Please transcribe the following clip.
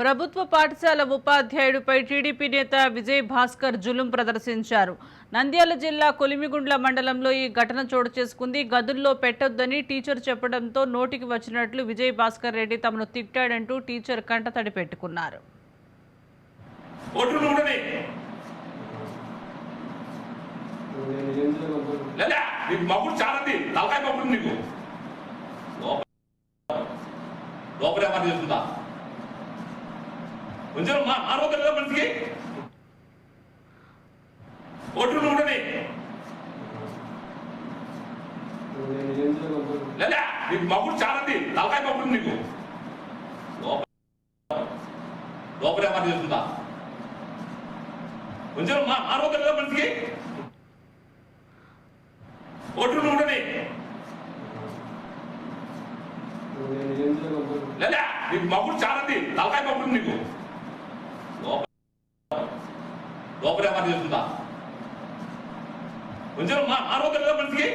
ప్రభుత్వ పాఠశాల ఉపాధ్యాయుడిపై టీడీపీ నేత విజయ్ భాస్కర్ జులుం ప్రదర్శించారు. నంద్యాల జిల్లా కొలిమిగుండ్ల మండలంలో ఈ ఘటన చోటు చేసుకుంది. గదుల్లో పెట్టొద్దని టీచర్ చెప్పడంతో నోటికి వచ్చినట్లు విజయ్ భాస్కర్ రెడ్డి తమను తిట్టాడంటూ టీచర్ కంటతడి పెట్టుకున్నారు. లోపల ఉండని చేస్తుందా నీకు మగుడు చాలంది తలకాయ మగుడు నీకు లోపల లోపల ఏమని చేస్తుందా కొంచెం మా మానవత లేదా మనిషికి ఓట్లు ఉండని లేదా నీకు మగుడు చాలండి. తలకాయ మగుడు నీకు. లోపల ఏమని చేస్తుందా? కొంచెం మా మానవత లేదా మనిషికి ఓట్లు ఉండని లేదా నీకు మగుడు చాలండి. తలకాయ మగుడు నీకు. లోపల ఏమని చేస్తుందా? కొంచెం మా మానవత లేదా మనిషికి